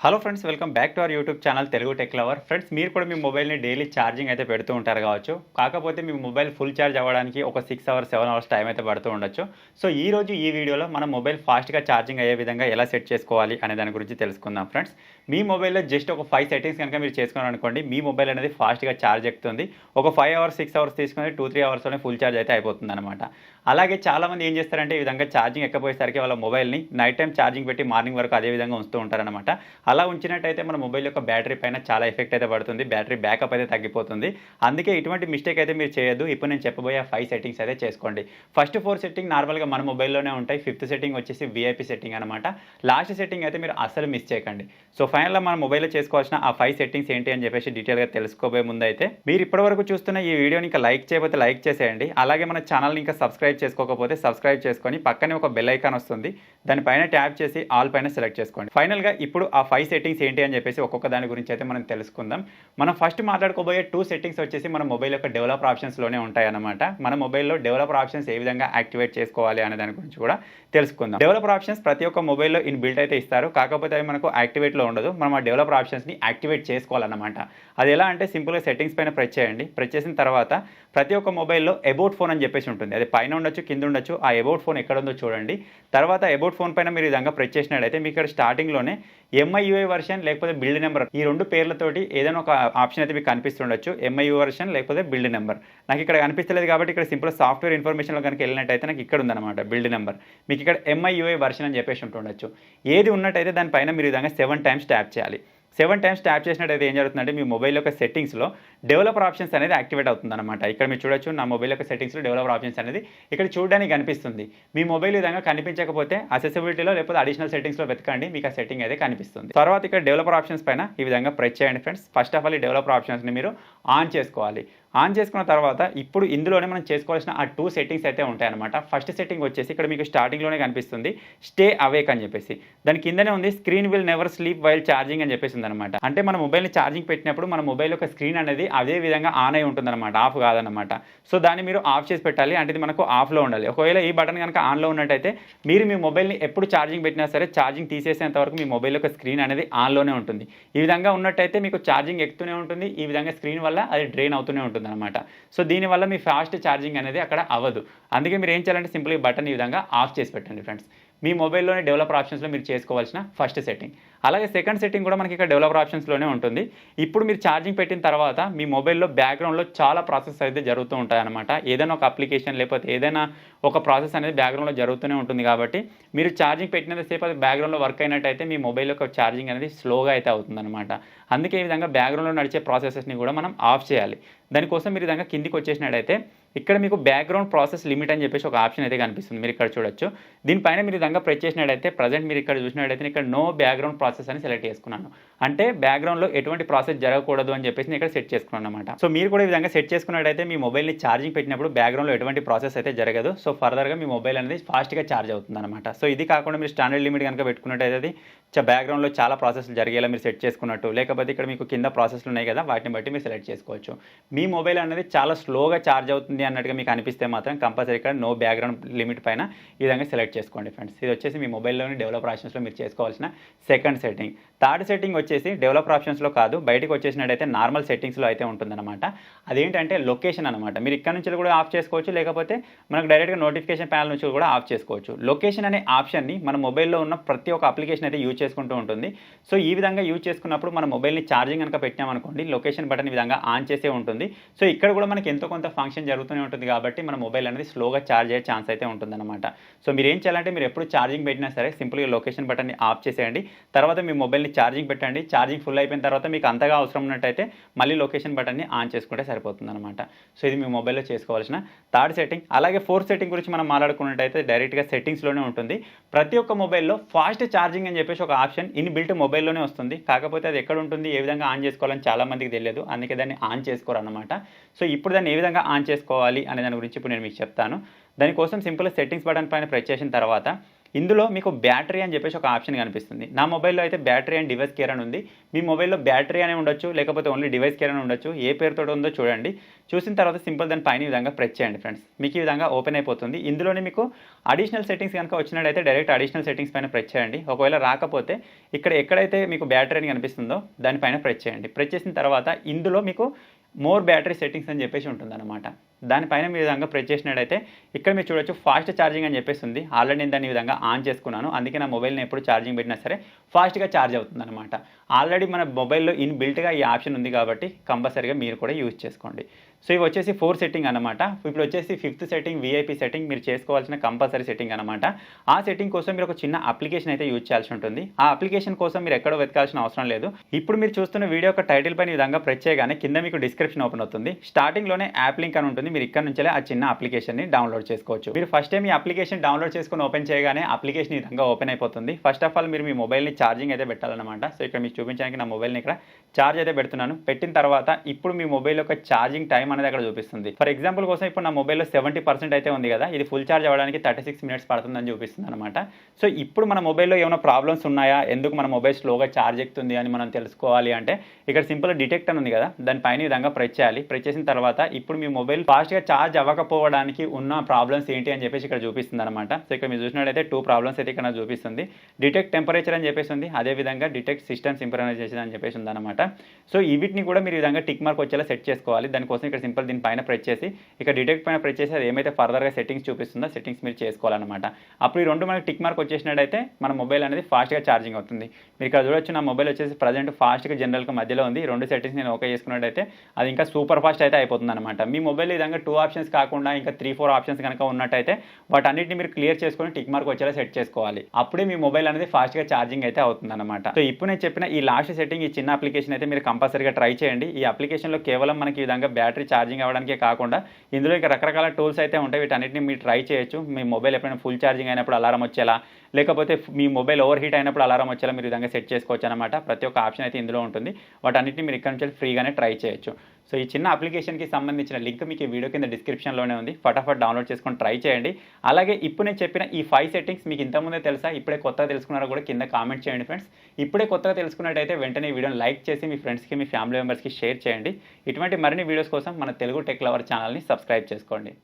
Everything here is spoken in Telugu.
Hello friends welcome back to our YouTube channel Telugu tech lover friends మీరు కూడా మీ మొబైల్ని డైలీ ఛార్జింగ్ అయితే పెడుతూ ఉంటారు కావచ్చు. కాకపోతే మీ మొబైల్ ఫుల్ ఛార్జ్ అవ్వడానికి ఒక six hours seven hours time అయితే పడుతూ ఉండొచ్చు. సో ఈ రోజు ఈ వీడియోలో మన మొబైల్ ఫాస్ట్గా ఛార్జింగ్ అయ్యే విధంగా ఎలా సెట్ చేసుకోవాలి అనే దాని గురించి తెలుసుకుందాం ఫ్రెండ్స్ మీ మొబైల్లో జస్ట్ ఒక ఫైవ్ సెట్టింగ్స్ కనుక మీరు చేసుకున్నారు అనుకోండి మీ మొబైల్ అనేది ఫాస్ట్గా ఛార్జ్ ఎక్కుతుంది. ఒక ఫైవ్ అవర్స్ సిక్స్ అవర్స్ తీసుకుని టూ త్రీ అవర్స్లోనే ఫుల్ ఛార్జ్ అయితే అయిపోతుంది అనమాట అలాగే చాలామంది ఏం చేస్తారంటే ఈ విధంగా ఛార్జింగ్ ఎక్కపోయేసరికి వాళ్ళ మొబైల్ని నైట్ టైం ఛార్జింగ్ పెట్టి మార్నింగ్ వరకు అదే విధంగా ఉంచుతూ ఉంటారనమాట అలా ఉంచినట్టయితే మన మొబైల్ యొక్క బ్యాటరీ పైన చాలా ఎఫెక్ట్ అయితే పడుతుంది బ్యాటరీ బ్యాకప్ అయితే తగ్గిపోతుంది. అందుకే ఇటువంటి మిస్టేక్ అయితే మీరు చేయొద్దు. ఇప్పుడు నేను చెప్పబోయే ఫైవ్ సెట్టింగ్స్ అయితే చేసుకోండి. ఫస్ట్ ఫోర్ సెట్టింగ్ నార్మల్గా మన మొబైల్లోనే ఉంటాయి. ఫిఫ్త్ సెట్టింగ్ వచ్చేసి విఐపి సెట్టింగ్ అనమాట లాస్ట్ సెట్టింగ్ అయితే మీరు అసలు మిస్ చేయకండి. సో ఫైనల్గా మన మొబైల్లో చేసుకోవాల్సిన ఆ ఫైవ్ సెట్టింగ్స్ ఏంటి అని చెప్పేసి డీటెయిల్గా తెలుసుకోబోయే ముందు అయితే మీరు ఇప్పటివరకు చూస్తున్న ఈ వీడియోని ఇంకా లైక్ చేయకపోతే లైక్ చేసేయండి. అలాగే మన ఛానల్ని ఇంకా సబ్స్క్రైబ్ చేసుకోకపోతే సబ్స్క్రైబ్ చేసుకొని పక్కనే ఒక బెల్ ఐకాన్ వస్తుంది. దానిపైన ట్యాప్ చేసి ఆల్ పైన సెలెక్ట్ చేసుకోండి. ఫైనల్గా ఇప్పుడు ఆ ఫైవ్ సెట్టింగ్స్ ఏంటి అని చెప్పేసి ఒక్కొక్క దాని గురించి అయితే మనం తెలుసుకుందాం. మనం ఫస్ట్ మాట్లాడుకోబోయే టూ సెట్టింగ్స్ వచ్చేసి మన మొబైల్ యొక్క డెవలపర్ ఆప్షన్స్లోనే ఉంటాయి అన్నమాట మన మొబైల్లో డెవలపర్ ఆప్షన్స్ ఏ విధంగా యాక్టివేట్ చేసుకోవాలి అనే దాని గురించి కూడా తెలుసుకుందాం. డెవలపర్ ఆప్షన్స్ ప్రతి ఒక్క మొబైల్లో ఇన్ బిల్ట్ అయితే ఇస్తారు. కాకపోతే అవి మనకు యాక్టివేట్లో ఉండదు. మనం ఆ డెవలపర్ ఆప్షన్స్ని యాక్టివేట్ చేసుకోవాలన్నమాట. అది ఎలా అంటే సింపుల్గా సెట్టింగ్స్ పైన ప్రెస్ చేయండి. ప్రెస్ చేసిన తర్వాత ప్రతి ఒక్క మొబైల్లో అబౌట్ ఫోన్ అని చెప్పేసి ఉంటుంది. అది పైన ఉండొచ్చు కింద ఉండొచ్చు ఆ అబౌట్ ఫోన్ ఎక్కడ ఉందో చూడండి. తర్వాత అబౌట్ ఫోన్ పైన మీరు విధంగా ప్రెస్ చేసినట్లయితే మీకు ఇక్కడ స్టార్టింగ్లోనే ఎంఐయుఐ వర్షన్ లేకపోతే బిల్డ్ నెంబర్ ఈ రెండు పేర్లతోటి ఏదైనా ఒక ఆప్షన్ అయితే మీకు కనిపిస్తుండొచ్చు. ఎంఐయు వర్షన్ లేకపోతే బిల్డ్ నెంబర్ నాకు ఇక్కడ కనిపిస్తలేదు కాబట్టి ఇక్కడ సింపుల్ సాఫ్ట్వేర్ ఇన్ఫర్మేషన్లో కనుక వెళ్ళినట్టయితే నాకు ఇక్కడ ఉందన్నమాట బిల్డ్ నెంబర్ మీకు ఇక్కడ ఎంఐయుఐ వర్షన్ అని చెప్పేసి ఉంటుండొచ్చు. ఏది ఉన్నట్టయితే దానిపైన మీరు విధంగా సెవెన్ టైమ్స్ ట్యాప్ చేయాలి. సెవెన్ టైమ్స్ ట్యాప్ చేసినట్టయితే ఏం జరుగుతుందంటే మీ మొబైల్ యొక్క సెట్టింగ్స్లో డెవలపర్ ఆప్షన్స్ అనేది యాక్టివేట్ అవుతుందన్నమాట. ఇక్కడ మీరు చూడొచ్చు నా మొబైల్ యొక్క సెట్టింగ్స్లో డెవలపర్ ఆప్షన్స్ అనేది ఇక్కడ చూడడానికి కనిపిస్తుంది. మీ మొబైల్ విధంగా కనిపించకపోతే అసెసిబిలిటీలో లేకపోతే అడిషనల్ సెట్టింగ్స్లో వెతకండి మీకు ఆ సెట్టింగ్ అయితే కనిపిస్తుంది. తర్వాత ఇక్కడ డెవలపర్ ఆప్షన్స్ పైన ఈ విధంగా ప్రెస్ చేయండి ఫ్రెండ్స్. ఫస్ట్ ఆఫ్ ఆల్ ఈ డెవలపర్ ఆప్షన్స్ని మీరు ఆన్ చేసుకోవాలి. ఆన్ చేసుకున్న తర్వాత ఇప్పుడు ఇందులోనే మనం చేసుకోవాల్సిన ఆ టూ సెట్టింగ్స్ అయితే ఉంటాయన్నమాట. ఫస్ట్ సెట్టింగ్ వచ్చేసి ఇక్కడ మీకు స్టార్టింగ్లోనే కనిపిస్తుంది. స్టే అవేక్ అని చెప్పేసి. దాని కిందనే ఉంది screen will never sleep while charging అని చెప్పేసి ఉందన్నమాట. అంటే మన మొబైల్ని ఛార్జింగ్ పెట్టినప్పుడు మన మొబైల్ యొక్క స్క్రీన్ అనేది అదే విధంగా ఆన్ అయి ఉంటుందన్నమాట. ఆఫ్ కాదన్నమాట. సో దాన్ని మీరు ఆఫ్ చేసి పెట్టాలి. అంటే ఇది మనకు ఆఫ్లో ఉండాలి. ఒకవేళ ఈ బటన్ కనుక ఆన్లో ఉన్నట్టయితే మీరు మీ మొబైల్ని ఎప్పుడు ఛార్జింగ్ పెట్టినా సరే ఛార్జింగ్ తీసేసేంత వరకు మీ మొబైల్ యొక్క స్క్రీన్ అనేది ఆన్లోనే ఉంటుంది. ఈ విధంగా ఉన్నట్టయితే మీకు ఛార్జింగ్ ఎక్కుతూనే ఉంటుంది. ఈ విధంగా స్క్రీన్ వల్ల అది డ్రైన్ అవుతూనే ఉంటుంది అనమాట సో దీనివల్ల మీ ఫాస్ట్ ఛార్జింగ్ అనేది అక్కడ అవ్వదు. అందుకే మీరు ఏం చేయాలంటే సింపుల్ బటన్ ఈ విధంగా ఆఫ్ చేసి పెట్టండి ఫ్రెండ్స్ మీ మొబైల్లోనే డెవలపర్ ఆప్షన్స్లో మీరు చేసుకోవాల్సిన ఫస్ట్ సెట్టింగ్ అలాగే సెకండ్ సెట్టింగ్ కూడా మనకి ఇక్కడ డెవలపర్ ఆప్షన్స్లోనే ఉంటుంది. ఇప్పుడు మీరు ఛార్జింగ్ పెట్టిన తర్వాత మీ మొబైల్లో బ్యాక్గ్రౌండ్లో చాలా ప్రాసెస్ అయితే జరుగుతూ ఉంటాయన్నమాట. ఏదైనా ఒక అప్లికేషన్ లేకపోతే ఏదైనా ఒక ప్రాసెస్ అనేది బ్యాక్గ్రౌండ్లో జరుగుతూనే ఉంటుంది కాబట్టి మీరు ఛార్జింగ్ పెట్టినంతసేపు అది బ్యాక్గ్రౌండ్లో వర్క్ అయినట్టయితే మీ మొబైల్ యొక్క ఛార్జింగ్ అనేది స్లోగా అయితే అవుతుందన్నమాట. అందుకే ఈ విధంగా బ్యాక్గ్రౌండ్లో నడిచే ప్రాసెసెస్ని కూడా మనం ఆఫ్ చేయాలి. దానికోసం మీరు విధంగా కిందికి వచ్చేసినట్టయితే ఇక్కడ మీకు బ్యాక్గ్రౌండ్ ప్రాసెస్ లిమిట్ అని చెప్పేసి ఒక ఆప్షన్ అయితే కనిపిస్తుంది. మీరు ఇక్కడ చూడొచ్చు. దీనిపైన మీరు విధంగా ప్రెస్ చేసినట్టయితే ప్రజెంట్ మీరు ఇక్కడ చూసినట్టయితే ఇక్కడ నో బ్యాక్గ్రౌండ్ ప్రాసెస్ అని సెలెక్ట్ చేసుకున్నాను. అంటే బ్యాక్గ్రౌండ్లో ఎటువంటి ప్రాసెస్ జరగకూడదు అని చెప్పేసి నేను ఇక్కడ సెట్ చేసుకున్నాను అనమాట సో మీరు కూడా ఈ విధంగా సెట్ చేసుకున్నట్టయితే మీ మొబైల్ని ఛార్జింగ్ పెట్టినప్పుడు బ్యాక్గ్రౌండ్లో ఎటువంటి ప్రాసెస్ అయితే జరగదు. సో ఫర్దర్గా మీ మొబైల్ అనేది ఫాస్ట్గా ఛార్జ్ అవుతుంది అనమాట సో ఇది కాకుండా మీరు స్టాండర్డ్ లిమిట్ కనుక పెట్టుకున్నట్టయితే అది బ్యాక్గ్రౌండ్లో చాలా ప్రాసెస్లు జరిగేలా మీరు సెట్ చేసుకున్నట్టు. లేకపోతే ఇక్కడ మీకు కింద ప్రాసెస్లు ఉన్నాయి కదా వాటిని బట్టి మీరు సెలెక్ట్ చేసుకోవచ్చు. మీ మొబైల్ అనేది చాలా స్లోగా ఛార్జ్ అవుతుంది అన్నట్టుగా మీకు అనిపిస్తే మాత్రం కంపల్సరీ ఇక్కడ నో బ్యాక్గ్రౌండ్ లిమిట్ పైన ఈ విధంగా సెలెక్ట్ చేసుకోండి ఫ్రెండ్స్ ఇది వచ్చేసి మీ మొబైల్లోని డెవలపర్ ఆప్షన్స్లో మీరు చేసుకోవాల్సిన సెకండ్ సెట్టింగ్. థర్డ్ సెట్టింగ్ వచ్చేసి డెవలపర్ ఆప్షన్స్లో కాదు. బయటకు వచ్చేసినట్టయితే నార్మల్ సెట్టింగ్స్లో అయితే ఉంటుందన్నమాట. అదేంటంటే లొకేషన్ అనమాట మీరు ఇక్కడ నుంచి కూడా ఆఫ్ చేసుకోవచ్చు. లేకపోతే మనకు డైరెక్ట్గా నోటిఫికేషన్ ప్యానల్ నుంచి కూడా ఆఫ్ చేసుకోవచ్చు. లొకేషన్ అనే ఆప్షన్ని మన మొబైల్లో ఉన్న ప్రతి ఒక్క అప్లికేషన్ అయితే యూజ్ చేసుకుంటూ ఉంటుంది. సో ఈ విధంగా యూజ్ చేసుకున్నప్పుడు మన మొబైల్ని ఛార్జింగ్ కనుక పెట్టామనుకోండి లొకేషన్ బటన్ ఈ విధంగా ఆన్ చేసే ఉంటుంది. సో ఇక్కడ కూడా మనకి ఎంతో కొంత ఫంక్షన్ జరుగుతూనే ఉంటుంది కాబట్టి మన మొబైల్ అనేది స్లోగా ఛార్జ్ అయ్యే ఛాన్స్ అయితే ఉంటుందన్నమాట. సో మీరు ఏం చేయాలంటే మీరు ఎప్పుడు ఛార్జింగ్ పెట్టినా సరే సింపుల్గా లొకేషన్ బటన్ని ఆఫ్ చేసేయండి. తర్వాత తర్వాత మీ మొబైల్ని ఛార్జింగ్ పెట్టండి. ఛార్జింగ్ ఫుల్ అయిపోయిన తర్వాత మీకు అంతగా అవసరం ఉన్నట్టయితే మళ్ళీ లొకేషన్ బటన్ని ఆన్ చేసుకుంటే సరిపోతుంది అనమాట సో ఇది మీ మొబైల్లో చేసుకోవాల్సిన థర్డ్ సెట్టింగ్. అలాగే ఫోర్త్ సెట్టింగ్ గురించి మనం మాట్లాడుకున్నట్టయితే డైరెక్ట్గా సెట్టింగ్స్లోనే ఉంటుంది. ప్రతి ఒక్క మొబైల్లో ఫాస్ట్ ఛార్జింగ్ అని చెప్పేసి ఒక ఆప్షన్ ఇన్ బిల్ట్ మొబైల్లోనే వస్తుంది. కాకపోతే అది ఎక్కడ ఉంటుంది ఏ విధంగా ఆన్ చేసుకోవాలని చాలామందికి తెలియదు. అందుకే దాన్ని ఆన్ చేసుకోరు అనమాట సో ఇప్పుడు దాన్ని ఏ విధంగా ఆన్ చేసుకోవాలి అనే దాని గురించి ఇప్పుడు నేను మీకు చెప్తాను. దానికోసం సింపుల్ సెట్టింగ్స్ బటన్ పైన ప్రెస్ చేసిన తర్వాత ఇందులో మీకు బ్యాటరీ అని చెప్పేసి ఒక ఆప్షన్ కనిపిస్తుంది. నా మొబైల్లో అయితే బ్యాటరీ అండ్ డివైస్ కేర్ అని ఉంది. మీ మొబైల్లో బ్యాటరీ అనే ఉండొచ్చు లేకపోతే ఓన్లీ డివైస్ కేర్ అని ఉండొచ్చు. ఏ పేరుతో ఉందో చూడండి. చూసిన తర్వాత సింపుల్ దాని పైన విధంగా ప్రెస్ చేయండి ఫ్రెండ్స్. మీకు ఈ విధంగా ఓపెన్ అయిపోతుంది. ఇందులోనే మీకు అడిషనల్ సెట్టింగ్స్ కనుక వచ్చినట్టయితే డైరెక్ట్ అడిషనల్ సెట్టింగ్స్ పైన ప్రెస్ చేయండి. ఒకవేళ రాకపోతే ఇక్కడ ఎక్కడైతే మీకు బ్యాటరీ అని కనిపిస్తుందో దానిపైన ప్రెస్ చేయండి. ప్రెస్ చేసిన తర్వాత ఇందులో మీకు మోర్ బ్యాటరీ సెట్టింగ్స్ అని చెప్పేసి ఉంటుందన్నమాట. దానిపైన మీ విధంగా ప్రెస్ చేసినట్టయితే ఇక్కడ మీరు చూడొచ్చు ఫాస్ట్ ఛార్జింగ్ అని చెప్పేసి ఉంది. ఆల్రెడీ నేను దాన్ని విధంగా ఆన్ చేసుకున్నాను. అందుకే నా మొబైల్ని ఎప్పుడు ఛార్జింగ్ పెట్టినా సరే ఫాస్ట్గా ఛార్జ్ అవుతుంది అనమాట ఆల్రెడీ మన మొబైల్లో ఇన్ బిల్ట్గా ఈ ఆప్షన్ ఉంది కాబట్టి కంపల్సరీగా మీరు కూడా యూజ్ చేసుకోండి. సో ఇవి వచ్చేసి ఫోర్ సెట్టింగ్ అనమాట ఇప్పుడు వచ్చేసి ఫిఫ్త్ సెట్టింగ్ వీఐపీ సెట్టింగ్ మీరు చేసుకోవాల్సిన కంపల్సరీ సెట్టింగ్ అనమాట ఆ సెట్టింగ్ కోసం మీరు ఒక చిన్న అప్లికేషన్ అయితే యూజ్ చేయాల్సి ఉంటుంది. ఆ అప్లికేషన్ కోసం మీరు ఎక్కడో వెతకాల్సిన అవసరం లేదు. ఇప్పుడు మీరు చూస్తున్న వీడియో యొక్క టైటిల్ పైన ఈ విధంగా ప్రెస్ చేయగానే కింద మీకు డిస్క్రిప్షన్ ఓపెన్ అవుతుంది. స్టార్టింగ్లోనే యాప్ లింక్ అని ఉంటుంది. మీరు ఇక్కడ నుంచే ఆ చిన్న అప్లికేషన్ని డౌన్లోడ్ చేసుకోవచ్చు. మీరు ఫస్ట్ టైం ఈ అప్లికేషన్ డౌన్లోడ్ చేసుకుని ఓపెన్ చేయగానే అప్లికేషన్ ఈ విధంగా ఓపెన్ అయిపోతుంది. ఫస్ట్ ఆఫ్ ఆల్ మీరు మీ మొబైల్ని ఛార్జింగ్ అయితే పెట్టాలన్నమాట. సో ఇక్కడ మీకు చూపించడానికి నా మొబైల్ని ఇక్కడ ఛార్జ్ అయితే పెడుతున్నాను. పెట్టిన తర్వాత ఇప్పుడు మీ మొబైల్ యొక్క ఛార్జింగ్ టైం అనేది అక్కడ చూపిస్తుంది. ఫర్ ఎగ్జాంపుల్ కోసం ఇప్పుడు నా మొబైల్లో సెవెంటీ పర్సెంట్ అయితే ఉంది కదా ఇది ఫుల్ ఛార్జ్ అవ్వడానికి థర్టీ సిక్స్ మినిట్స్ పడుతుందని చూపిస్తుంది అనమాట సో ఇప్పుడు మన మొబైల్లో ఏమైనా ప్రాబ్లమ్స్ ఉన్నాయా? ఎందుకు మన మొబైల్ స్లోగా ఛార్జ్ ఎక్కుతుంది అని మనం తెలుసుకోవాలి అంటే ఇక్కడ సింపుల్ డిటెక్ట్ అని ఉంది కదా దానిపైన విధంగా ప్రెస్ చేయాలి. ప్రెస్ చేసిన తర్వాత ఇప్పుడు మీ మొబైల్ ఫాస్ట్గా ఛార్జ్ అవ్వకపోవడానికి ఉన్న ప్రాబ్లమ్స్ ఏంటి అని చెప్పేసి ఇక్కడ చూపిస్తుంది అనమాట సో ఇక్కడ మీరు చూసినట్టయితే టూ ప్రాబ్లమ్స్ అయితే ఇక్కడ చూపిస్తుంది. డిటెక్ట్ టెంపరేచర్ అని చెప్పేసి ఉంది. అదేవిధంగా డిటెక్ట్ సిస్టమ్ సింపరైజేషన్ అని చెప్పేసి ఉందన్నమాట. సో ఈ వీటిని కూడా మీరు విధంగా టిక్ మార్క్ వచ్చేలా సెట్ చేసుకోవాలి. దానికోసం ఇక్కడ సింపుల్ దీని పైన ప్రెస్ చేసి ఇక్కడ డిటెక్ట్ పైన ప్రెస్ చేసి అది ఏమైతే ఫర్దర్గా సెట్టింగ్స్ చూపిస్తుందో సెట్టింగ్స్ మీరు చేసుకోవాలన్నమాట. అప్పుడు ఈ రెండు మనకి టిక్ మార్క్ వచ్చేసినట్టయితే మన మొబైల్ అనేది ఫాస్ట్గా ఛార్జింగ్ అవుతుంది. మీరు ఇక్కడ చూడొచ్చు నా మొబైల్ వచ్చేసి ప్రజెంట్ ఫాస్ట్గా జనరల్గా మధ్యలో ఉంది. రెండు సెట్టింగ్స్ నేను ఓకే చేసుకున్నట్టయితే అది ఇంకా సూపర్ ఫాస్ట్ అయితే అయిపోతుంది అనమాట మీ మొబైల్ విధంగా టూ ఆప్షన్స్ కాకుండా ఇంకా త్రీ ఫోర్ ఆప్షన్స్ కనుక ఉన్నట్టయితే వాటన్నిటిని మీరు క్లియర్ చేసుకొని టిక్ మార్క్ వచ్చేలా సెట్ చేసుకోవాలి. అప్పుడే మీ మొబైల్ అనేది ఫాస్ట్గా ఛార్జింగ్ అయితే అవుతుందన్నమాట. సో ఇప్పుడు నేను చెప్పిన ఈ లాస్ట్ సెట్టింగ్ ఈ చిన్న అప్లికేషన్ అయితే మీరు కంపల్సరీగా ట్రై చేయండి. ఈ అప్లికేషన్లో కేవలం మనకి ఈ విధంగా బ్యాటరీ ఛార్జింగ్ అవ్వడానికే కాకుండా ఇందులో ఇంకా రకరకాల టూల్స్ అయితే ఉంటాయి. వీటన్నిటిని మీరు ట్రై చేయొచ్చు. మీ మొబైల్ ఎప్పుడైనా ఫుల్ ఛార్జింగ్ అయినప్పుడు అలారం వచ్చేలా లేకపోతే మీ మొబైల్ ఓవర్ హీట్ అయినప్పుడు అలారం వచ్చేలా మీరు విధంగా సెట్ చేసుకోవచ్చు అనమాట ప్రతి ఒక్క ఆప్షన్ అయితే ఇందులో ఉంటుంది. వాటన్నిటిని మీరు ఇక్కడ నుంచి ఫ్రీగానే ట్రై చేయొచ్చు. సో ఈ చిన్న అప్లికేషన్కి సంబంధించిన లింక్ మీకు ఈ వీడియో కింద డిస్క్రిప్షన్లోనే ఉంది. ఫటాఫట్ డౌన్లోడ్ చేసుకొని ట్రై చేయండి. అలాగే ఇప్పుడు నేను చెప్పిన ఈ ఫైవ్ సెట్టింగ్స్ మీకు ఇంతకుముందే తెలుసా? ఇప్పుడే కొత్తగా తెలుసుకున్నారో కూడా కింద కామెంట్ చేయండి ఫ్రెండ్స్. ఇప్పుడే కొత్తగా తెలుసుకున్నట్టయితే వెంటనే వీడియోని లైక్ చేసి మీ ఫ్రెండ్స్కి మీ ఫ్యామిలీ మెంబర్స్కి షేర్ చేయండి. ఇటువంటి మరిన్ని వీడియోస్ కోసం మన తెలుగు టెక్ లవర్ ఛానల్ని సబ్స్క్రైబ్ చేసుకోండి.